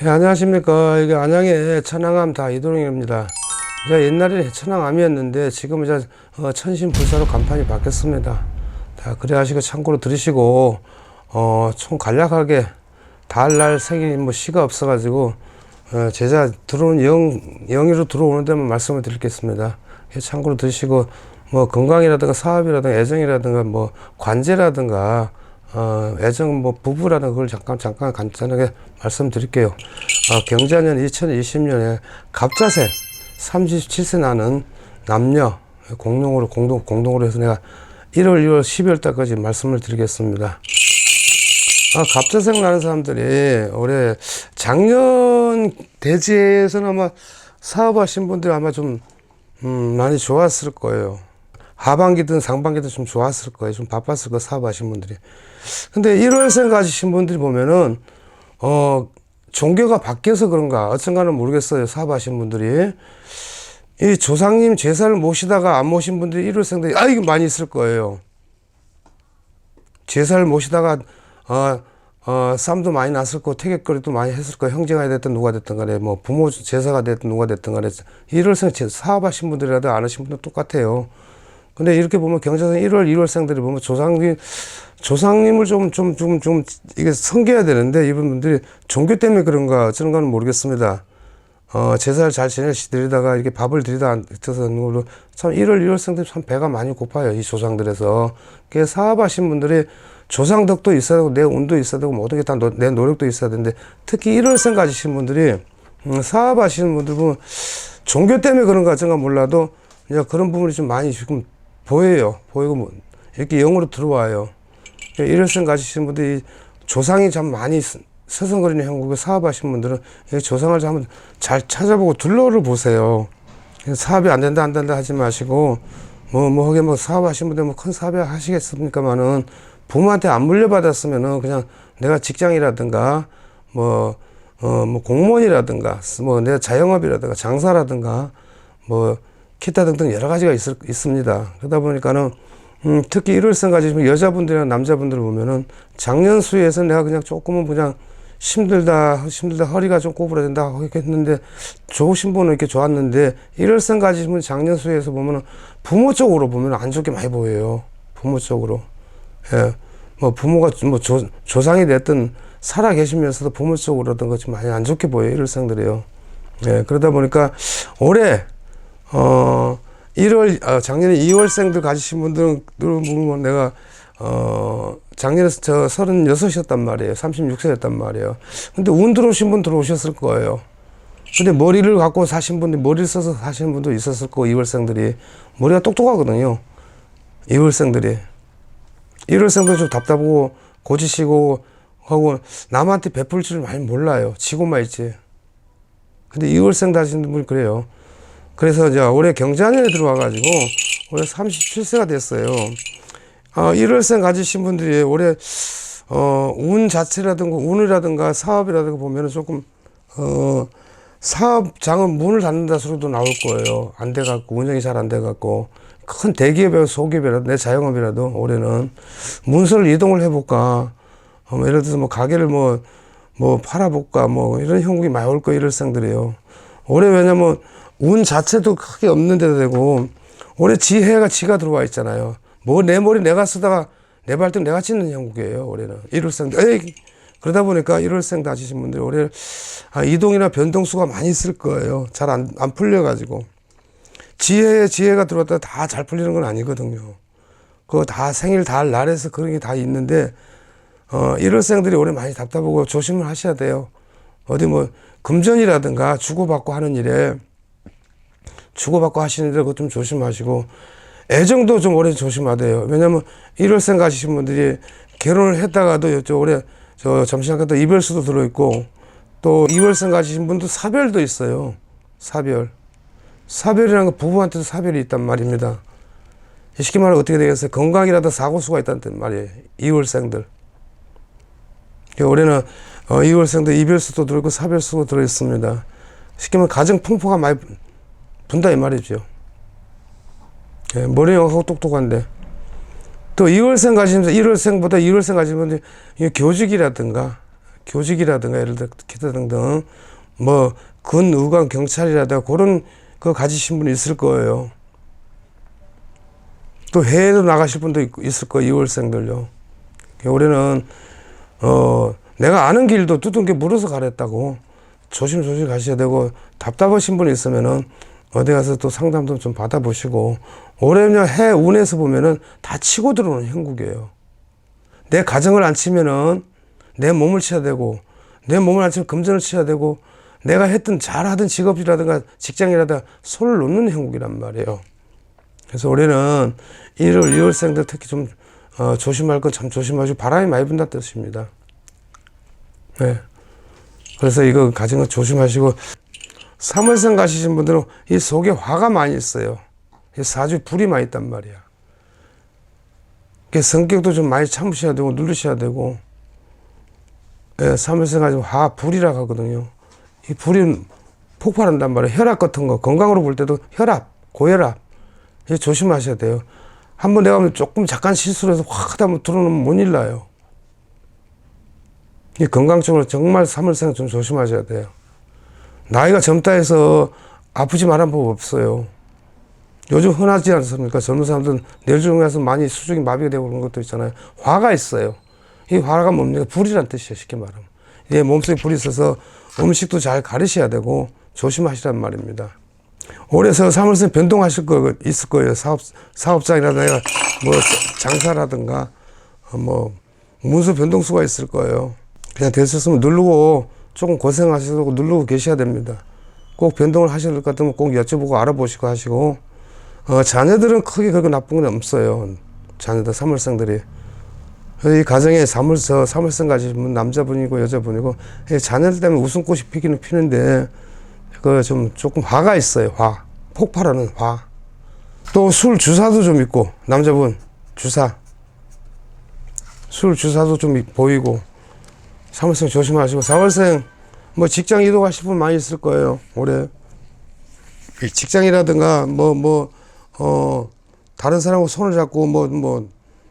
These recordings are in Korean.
예, 안녕하십니까. 이게 안양의 천왕암 다 이도령입니다. 제가 옛날에는 천왕암이었는데 지금 이제 어, 천신불사로 간판이 바뀌었습니다. 다 그래 하시고 참고로 들으시고 어, 총 간략하게 달날 생일 뭐 시가 없어가지고 어, 제자 들어오는 영 영의로 들어오는 데만 말씀을 드리겠습니다. 예, 참고로 들으시고 뭐 건강이라든가 사업이라든가 애정이라든가 뭐 관제라든가 어, 애정 뭐 부부라든가 그걸 잠깐 잠깐 간단하게 말씀드릴게요. 어, 경자년 2020년에 갑자생 37세 나는 남녀 공동으로 공동 공동으로 해서 내가 1월, 2월, 12월 달까지 말씀을 드리겠습니다. 아, 갑자생 나는 사람들이 올해 작년 대지에서는 아마 사업하신 분들이 아마 좀 음, 많이 좋았을 거예요. 하반기든 상반기든 좀 좋았을 거예요. 좀 바빴을 거 사업하신 분들이. 근데 1월생 가지신 분들이 보면은 어 종교가 바뀌어서 그런가 어쩐가는 모르겠어요. 사업하신 분들이 이 조상님 제사를 모시다가 안 모신 분들이 1월생들이 아 이게 많이 있을 거예요. 제사를 모시다가 어, 어, 쌈도 많이 났을 거고 태객거리도 많이 했을 거예요. 형제가 됐든 누가 됐든 간에 뭐 부모 제사가 됐든 누가 됐든 간에 1월생 제- 사업하신 분들이라도 안 하신 분들 똑같아요. 근데 이렇게 보면 경자생 1월, 2월생들이 보면 조상님, 조상님을 좀, 좀, 좀, 좀, 이게 섬겨야 되는데 이분들이 종교 때문에 그런가 어쩌는가는 모르겠습니다. 어, 제사를 잘 지내시 드리다가 이렇게 밥을 드리다 앉아서 하는 걸로 참 1월, 2월생들이 참 배가 많이 고파요. 이 조상들에서. 그 사업하신 분들이 조상 덕도 있어야 되고 내 운도 있어야 되고 모든 게 다 내 노력도 있어야 되는데 특히 1월생 가지신 분들이 음, 사업하시는 분들 보면 종교 때문에 그런가 어쩐가 몰라도 이제 그런 부분이 좀 많이 지금 보여요. 보이고 뭐 이렇게 영으로 들어와요. 일월생 가지신 분들이 조상이 참 많이 스- 서성거리는 형국에 사업하신 분들은 이 조상을 한번 잘 찾아보고 둘러를 보세요. 사업이 안 된다 안 된다 하지 마시고 뭐뭐 하게 뭐 사업하신 분들 뭐 큰 사업이 하시겠습니까만은 부모한테 안 물려받았으면은 그냥 내가 직장이라든가 뭐 어, 뭐 공무원이라든가 뭐내 자영업이라든가 장사라든가 뭐 기타 등등 여러 가지가 있, 있습니다. 그러다 보니까는 음, 특히 일월생 가지시면 여자분들이나 남자분들 보면은 작년 수에서 내가 그냥 조금은 그냥 힘들다 힘들다 허리가 좀 꼬부라진다 이렇게 했는데 좋으신 분은 이렇게 좋았는데 일월생 가지시면 작년 수에서 보면은 부모 쪽으로 보면 안 좋게 많이 보여요. 부모 쪽으로. 예. 뭐 부모가 뭐 조, 조상이 됐든 살아 계시면서도 부모 쪽으로든 것이 많이 안 좋게 보여요. 일월생들이요. 예. 그러다 보니까 올해 어 1월 아, 작년에 2월생들 가지신 분들은 보면 내가 어 작년에 저 36이었단 말이에요. 36세였단 말이에요. 근데 운 들어오신 분 들어오셨을 거예요. 근데 머리를 갖고 사신 분들 머리를 써서 사시는 분도 있었을 거고 2월생들이 머리가 똑똑하거든요. 2월생들이 1월생들 좀 답답하고 고지시고 하고 남한테 베풀 줄 많이 몰라요. 지고만 있지. 근데 2월생 다신 분이 그래요. 그래서 이제 올해 경자년에 들어와가지고 올해 37세가 됐어요. 어, 1월생 가지신 분들이 올해 어, 운 자체라든가 운이라든가 사업이라든가 보면은 조금 어, 사업장은 문을 닫는다 소리도 나올 거예요. 안 돼갖고 운영이 잘 안 돼갖고 큰 대기업이라도 소기업이라도 내 자영업이라도 올해는 문서를 이동을 해볼까. 어, 뭐 예를 들어서 뭐 가게를 뭐 뭐 팔아볼까 뭐 이런 형국이 많이 올 거예요. 1월생들이요. 올해 왜냐면 운 자체도 크게 없는 데도 되고 올해 지혜가 지가 들어와 있잖아요. 뭐 내 머리 내가 쓰다가 내 발등 내가 찢는 형국이에요. 올해는 1월생 에이 그러다 보니까 1월생 다지신 분들이 올해 아, 이동이나 변동수가 많이 있을 거예요. 잘 안 안 풀려가지고 지혜에 지혜가 들어왔다 다 잘 풀리는 건 아니거든요. 그거 다 생일 달 날에서 그런 게 다 있는데 어 1월생들이 올해 많이 답답하고 조심을 하셔야 돼요. 어디 뭐 금전이라든가 주고받고 하는 일에 주고받고 하시는 데 그거 좀 조심하시고 애정도 좀 올해 조심하대요. 왜냐면 1월생 가시신 분들이 결혼을 했다가도 저 올해 저 잠시만 가도 이별수도 들어있고 또 2월생 가시신 분도 사별도 있어요. 사별. 사별이라는 건 부부한테도 사별이 있단 말입니다. 쉽게 말하면 어떻게 되겠어요? 건강이라도 사고수가 있다는 말이에요. 2월생들. 올해는 어, 2월생들 이별수도 들어있고 사별수도 들어있습니다. 쉽게 말하면 가정 풍포가 많이 분다 이 말이죠. 예, 머리가 하고 똑똑한데. 또 2월생 가시면서 1월생보다 2월생 가시면 교직이라든가 교직이라든가 예를 들어 기타 등등 뭐 근의관 경찰이라든가 그런 거 가지신 분이 있을 거예요. 또 해외도 나가실 분도 있- 있을 거예요. 2월생들요. 올해는 어 내가 아는 길도 두둥겨 물어서 가랬다고 조심조심 가셔야 되고 답답하신 분이 있으면은 어디 가서 또 상담도 좀 받아보시고 올해는 해 운에서 보면은 다 치고 들어오는 형국이에요. 내 가정을 안 치면은 내 몸을 쳐야 되고 내 몸을 안 치면 금전을 쳐야 되고 내가 했던 잘하던 직업이라든가 직장이라든가 손을 놓는 형국이란 말이에요. 그래서 올해는 1월, 2월생들 특히 좀 어, 조심할 건 참 조심하시고 바람이 많이 분다 뜻입니다. 네. 그래서 이거 거 조심하시고 3월생 가시신 분들은 이 속에 화가 많이 있어요. 이 사주 불이 많이 있단 말이야. 그 성격도 좀 많이 참으셔야 되고 누르셔야 되고 예, 3월생 가지고 화 불이라고 하거든요. 이 불이 폭발한단 말이에요. 혈압 같은 거 건강으로 볼 때도 혈압, 고혈압 이 조심하셔야 돼요. 한번 내가 조금 잠깐 실수를 해서 확 하다 면 들어오면 못 일나요. 이 건강적으로 정말 3월생 좀 조심하셔야 돼요. 나이가 젊다 해서 아프지 말한 법 없어요. 요즘 흔하지 않습니까? 젊은 사람들은 뇌중에서 많이 수중이 마비가 되고 그런 것도 있잖아요. 화가 있어요. 이 화가 뭡니까? 불이란 뜻이에요. 쉽게 말하면. 내 몸속에 불이 있어서 음식도 잘 가르셔야 되고 조심하시란 말입니다. 올해서 3월생 변동하실 거 있을 거예요. 사업, 사업장이라든가 뭐 장사라든가 어, 뭐 문서 변동수가 있을 거예요. 그냥 됐었으면 누르고 조금 고생하시고 누르고 계셔야 됩니다. 꼭 변동을 될것 같으면 꼭 여쭤보고 알아보시고 하시고 어, 자녀들은 크게 그렇게 나쁜 건 없어요. 자녀들 삼월생들이 이 가정에 삼월생 가지신 분 남자분이고 여자분이고 이 자녀들 때문에 웃음꽃이 피기는 피는데 그 좀 조금 화가 있어요. 화 폭발하는 화. 또 술 주사도 좀 있고 남자분 주사 술 주사도 좀 보이고 삼월생 조심하시고 사월생 뭐 직장 이동하실 분 많이 있을 거예요. 올해 이 직장이라든가 뭐 뭐 어 다른 사람하고 손을 잡고 뭐 뭐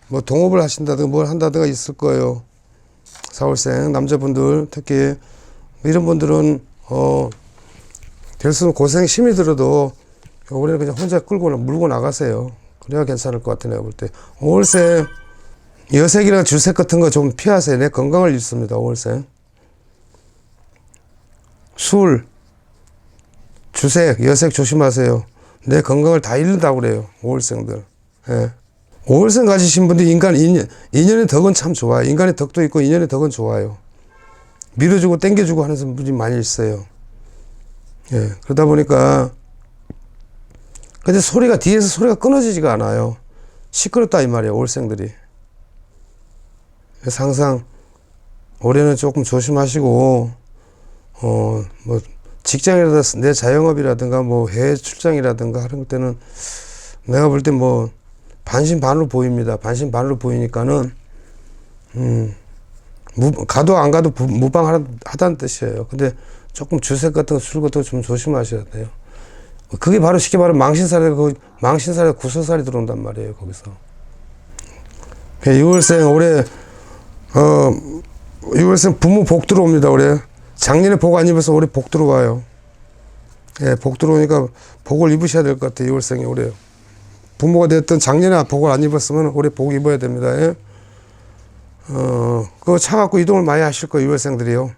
뭐 동업을 하신다든가 뭘 한다든가 있을 거예요. 사월생 남자분들 특히 이런 분들은 어 될수록 고생 심히 들어도 올해는 그냥 혼자 끌고 나- 물고 나가세요. 그래야 괜찮을 것 같아 내가 볼 때. 5월생 여색이랑 주색 같은 거 좀 피하세요. 내 건강을 잃습니다. 5월생. 술, 주색, 여색 조심하세요. 내 건강을 다 잃는다고 그래요. 5월생들. 예. 5월생 가지신 분들 인간 인연, 인연의 덕은 참 좋아요. 인간의 덕도 있고 인연의 덕은 좋아요. 밀어주고 땡겨주고 하는 분이 많이 있어요. 예. 그러다 보니까 근데 소리가 뒤에서 소리가 끊어지지가 않아요. 시끄럽다 이 말이에요. 5월생들이. 그래서 항상 올해는 조금 조심하시고 어 뭐 직장이라든가 내 자영업이라든가 뭐 해외 출장이라든가 하는 때는 내가 볼 때 뭐 반신반으로 보입니다. 반신반으로 보이니까는 음 무, 가도 안 가도 부- 무방하다는 뜻이에요. 근데 조금 주색 같은 거, 술 같은 거 좀 조심하셔야 돼요. 그게 바로 쉽게 말하면 망신살에 그 망신살에 구설살이 들어온단 말이에요. 거기서. 6월생 올해 어 6월생 부모 복 들어옵니다. 올해 작년에 복 안 입어서 올해 복 들어와요. 예, 복 들어오니까 복을 입으셔야 될 것 같아요. 6월생이 올해 부모가 됐든 작년에 복을 안 입었으면 올해 복 입어야 됩니다. 예? 어, 그거 차 갖고 이동을 많이 하실 거예요. 6월생들이요.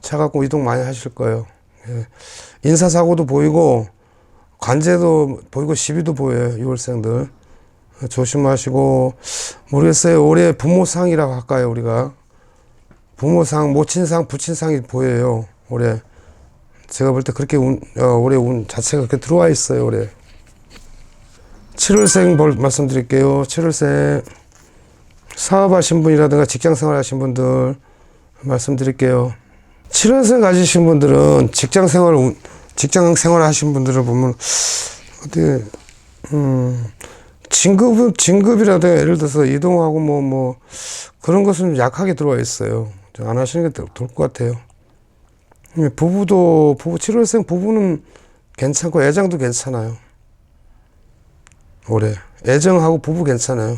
차 갖고 이동 많이 하실 거예요. 예. 인사사고도 보이고 관제도 보이고 시비도 보여요. 6월생들. 조심하시고 모르겠어요. 올해 부모상이라고 할까요, 우리가? 부모상, 모친상, 부친상이 보여요. 올해. 제가 볼 때 그렇게 운, 어, 올해 운 자체가 그렇게 들어와 있어요, 올해. 7월생 볼 말씀드릴게요. 7월생 사업하신 분이라든가 직장 생활하신 분들 말씀드릴게요. 7월생 가지신 분들은 직장 생활, 운- 직장 생활 하신 분들을 보면 어떻게, 음, 진급은, 진급이라든가 예를 들어서 이동하고 뭐, 뭐, 그런 것은 좀 약하게 들어와 있어요. 좀안 하시는 게 좋을 것 같아요. 예, 부부도, 부부, 7월생 부부는 괜찮고 애정도 괜찮아요. 올해. 애정하고 부부 괜찮아요.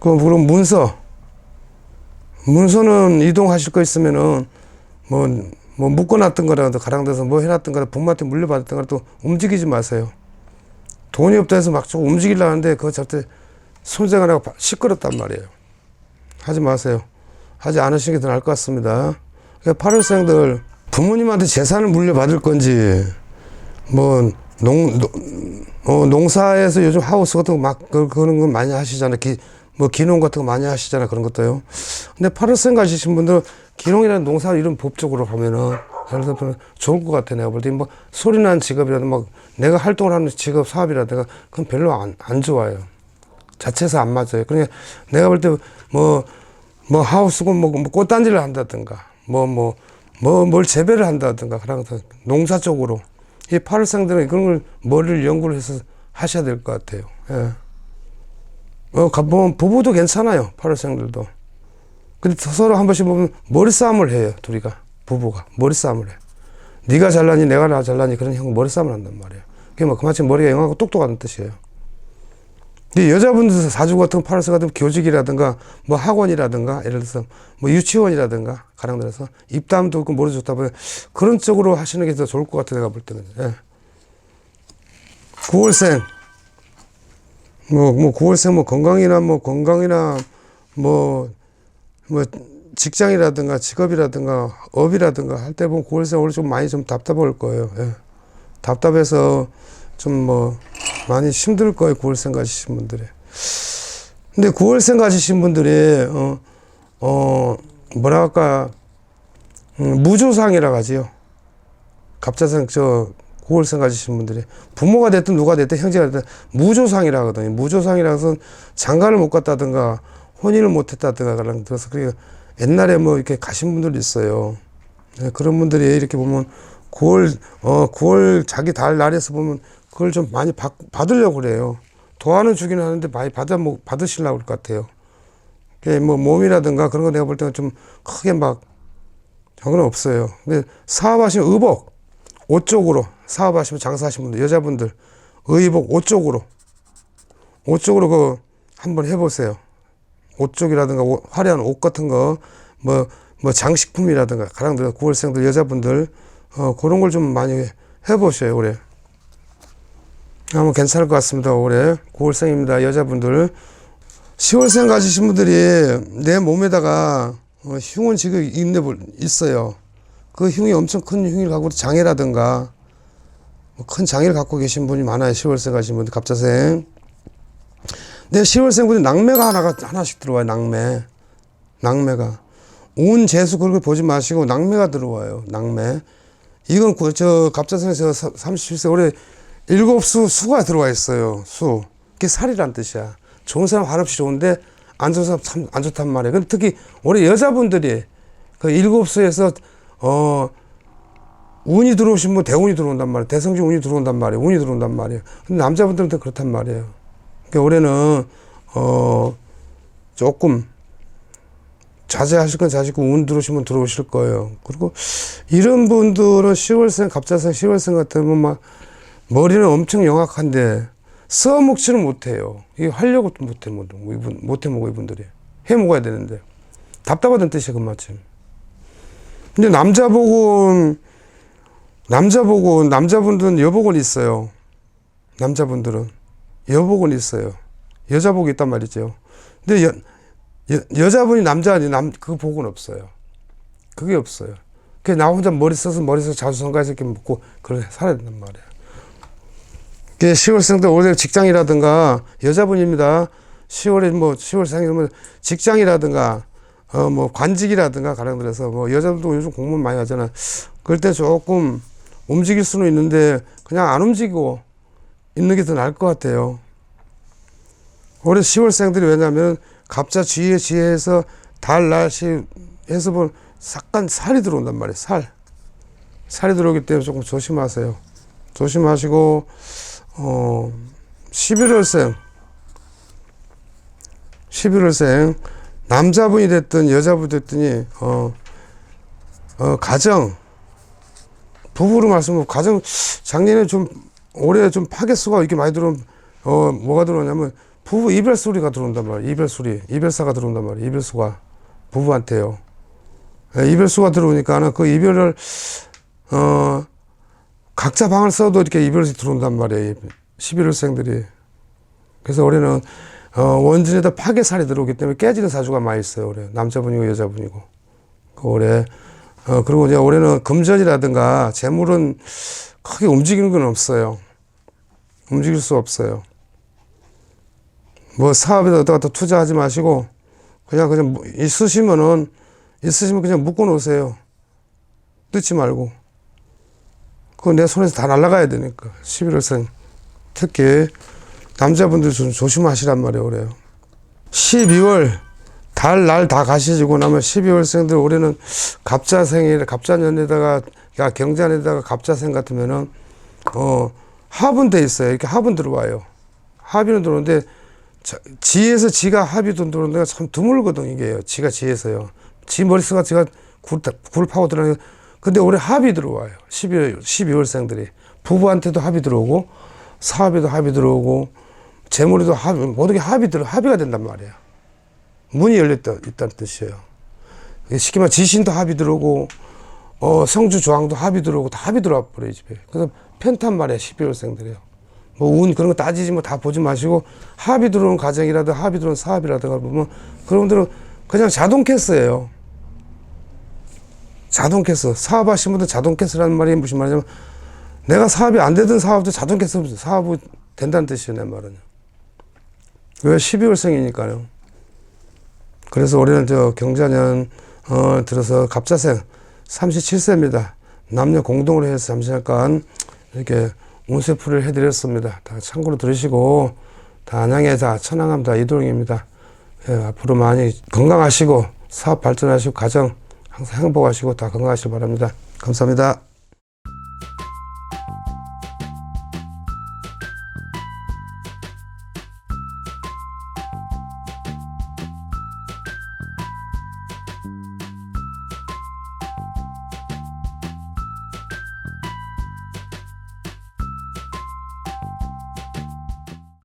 그, 물론 문서, 문서는 이동하실 거 있으면은 뭐, 뭐 묶어놨던 거라도 가랑돼서 뭐 해놨던 거라 부모한테 물려받았던 거라도 움직이지 마세요. 돈이 없다 해서 막 조금 움직이려는데 그거 절대 손생을 하고 시끄럽단 말이에요. 하지 마세요. 하지 않으시는 게 더 나을 것 같습니다. 그러니까 8월생들 부모님한테 재산을 물려받을 건지 뭐 농, 농- 어, 농사에서 요즘 하우스 같은 거 막 그런 거 많이 하시잖아요. 기, 뭐 기농 같은 거 많이 하시잖아요. 그런 것도요. 근데 8월생 가시신 분들은 기농이라는 농사 이런 법적으로 가면은 예를 들면 좋을 것 같아. 내가 볼 때 뭐 소리 나는 직업이라도 막 내가 활동을 하는 직업 사업이라든가 그건 별로 안, 안 좋아요. 자체에서 안 맞아요. 그러니까 내가 볼 때 뭐, 뭐 하우스고 뭐, 뭐 꽃단지를 한다든가 뭐, 뭐, 뭐, 뭘 재배를 한다든가 그런 거 농사 쪽으로 이 파르생들은 그런 걸 머리를 연구를 해서 하셔야 될 것 같아요. 예. 어, 가- 뭐, 부부도 괜찮아요. 파르생들도. 근데 서로 한 번씩 보면 머리 싸움을 해요. 둘이가. 부부가. 머리 싸움을 해. 네가 잘나니 내가 나 잘나니 그런 형 머리 싸움을 한단 말이에요. 그게 뭐 그만큼 머리가 영하고 똑똑하다는 뜻이에요. 근데 여자분들 사주 같은 파르스 같은 교직이라든가 뭐 학원이라든가 예를 들어서 뭐 유치원이라든가 가령 들어서 입담도 없고 머리 좋다 보면 그런 쪽으로 하시는 게 더 좋을 것 같아 내가 볼 때는 예. 9월생 뭐, 뭐 9월생 뭐 건강이나 뭐 건강이나 뭐, 뭐 직장이라든가 직업이라든가 업이라든가 할 때 보면 9월생 원래 좀 많이 좀 답답할 거예요. 예. 답답해서 좀 뭐 많이 힘들 거예요. 9월생 가지신 분들이. 근데 9월생 가지신 분들이 어, 어 뭐라 할까 음, 무조상이라 하지요. 갑자생 저 9월생 가지신 분들이 부모가 됐든 누가 됐든 형제가 됐든 무조상이라 하거든요. 무조상이라서 장가를 못 갔다든가 혼인을 못 했다든가 그런 그래서 그게 옛날에 뭐 이렇게 가신 분들도 있어요. 네, 그런 분들이 이렇게 보면 9월 어 9월 자기 달 날에서 보면 그걸 좀 많이 받, 받으려고 그래요. 도와는 주기는 하는데 많이 받아 뭐 받으시려고 그럴 것 같아요. 뭐 몸이라든가 그런 거 내가 볼 때는 좀 크게 막 저건 없어요. 근데 사업하시면 의복 옷 쪽으로 사업하시면 장사하시는 분들 여자분들 의복 옷 쪽으로 옷 쪽으로 그 한번 해보세요. 옷 쪽이라든가 옷- 화려한 옷 같은 거 뭐 뭐 장식품이라든가 가랑들 9월생들 여자분들 어 그런 걸 좀 많이 해보셔요 올해. 아마 괜찮을 것 같습니다 올해 9월생입니다 여자분들 10월생 가지신 분들이 내 몸에다가 어, 흉은 지금 있네 볼- 있어요. 그 흉이 엄청 큰 흉을 갖고 장애라든가 뭐큰 장애를 갖고 계신 분이 많아요. 10월생 가신 분들 갑자생. 내 10월생 분들 낙매가 하나가 하나씩 들어와요. 낙매. 낙매가. 운 재수 걸 보지 마시고 낙매가 들어와요. 낙매. 이건 그, 저 갑자생에서 37세 올해 일곱 수 수가 들어와 있어요. 수. 그게 살이란 뜻이야. 좋은 사람 한없이 좋은데 안 좋은 사람 참 안 좋단 말이에요. 근데 특히 올해 여자분들이 그 일곱 수에서 어 운이 들어오신 분 대운이 들어온단 말이에요. 대성중 운이 들어온단 말이에요. 운이 들어온단 말이에요. 근데 남자분들은 또 그렇단 말이에요. 그러니까 올해는 어 조금 자제하실 건 자제고 운 들어오시면 들어오실 거예요. 그리고 이런 분들은 10월생 갑자생 10월생 같으면 막 머리는 엄청 영악한데 써먹지는 못해요. 이게 하려고 또 못해 못 이분 못해 먹어 이분들이 해 먹어야 되는데 답답하다는 뜻이야 그 마침. 근데 남자 복은 남자 복은 남자분들은 여복은 있어요. 남자분들은 여복은 있어요. 여자복이 있단 말이죠. 근데 여, 여 여자분이 남자 아니 남 그 복은 없어요. 그게 없어요. 그나 혼자 머리 써서 머리 써서 자수성가해서 이렇게 먹고 그래 살아야 된단 말이야. 그 10월생들 올해 직장이라든가 여자분입니다. 10월에 뭐 10월 생이면 직장이라든가 어 뭐 관직이라든가 가령 들어서 뭐 여자들도 요즘 공무원 많이 하잖아. 그럴 때 조금 움직일 수는 있는데 그냥 안 움직이고 있는 게 더 나을 것 같아요. 올해 10월생들이 왜냐면 갑자 지혜 지혜에서 달 날씨 해서 보면 약간 살이 들어온단 말이에요. 살. 살이 들어오기 때문에 조금 조심하세요. 조심하시고 어 11월생 11월생 남자분이 됐든 여자분이 됐더니 어, 어 가정 부부로 말씀하면 가정 작년에 좀 올해 좀 파괴수가 이렇게 많이 들어온 어 뭐가 들어오냐면 부부 이별 소리가 들어온단 말이에요. 이별 소리, 이별사가 들어온단 말이에요. 이별수가 부부한테요. 예, 이별수가 들어오니까는 그 이별을 어 각자 방을 써도 이렇게 이별이 들어온단 말이에요. 11월생들이. 그래서 올해는 어, 원진에다 파괴살이 들어오기 때문에 깨지는 사주가 많이 있어요. 올해 남자분이고 여자분이고. 그 올해 어, 그리고 이제 올해는 금전이라든가 재물은 크게 움직이는 건 없어요. 움직일 수 없어요. 뭐 사업에다 어디다 또 투자하지 마시고 그냥 그냥 뭐 있으시면은 있으시면 그냥 묶어 놓으세요. 뜯지 말고. 그거 내 손에서 다 날아가야 되니까. 11월생. 특히 남자분들 좀 조심하시란 말이에요, 올해요. 12월 달 날 다 가시지고 나면 12월생들 올해는 갑자생이라 갑자년에다가 야 경자년에다가 갑자생 같으면은 어 합은 돼 있어요. 이렇게 합은 들어와요. 합의는 들어오는데 자, 지에서 지가 합의도 들어오는 데가 참 드물거든 이게요. 지가 지에서요. 지 머릿속가 지가 굴, 굴 파고 들어가는 근데 올해 합이 들어와요. 12월 12월생들이 부부한테도 합이 들어오고 사업에도 합이 들어오고 재물에도 합이 모든 게 합이 들어 합의가 된단 말이에요. 문이 열렸다 있다는 뜻이에요. 쉽게 말해 지신도 합이 들어오고 어 성주 조항도 합이 들어오고 다 합이 들어와 버려요 집에. 그래서 편탄 말이에요 12월생들이요. 뭐 운 그런 거 따지지 뭐 다 보지 마시고 합이 들어오는 가정이라든 합이 들어오는 사업이라든가 보면 그런 분들은 그냥 자동 캐스예요. 자동 캐스 사업하시는 분들 자동 캐스라는 말이 무슨 말이냐면 내가 사업이 안 되던 사업도 자동 캐스 사업이 된다는 뜻이에요 내 말은. 왜 12월생이니까요. 그래서 올해는 저 경자년 어, 들어서 갑자생 37세입니다. 남녀 공동으로 해서 잠시 잠깐 이렇게 운세풀이를 해드렸습니다. 다 참고로 들으시고 다 안양에 다 천안함 다 이도령입니다. 예, 앞으로 많이 건강하시고 사업 발전하시고 가정 항상 행복하시고 다 건강하시기 바랍니다. 감사합니다.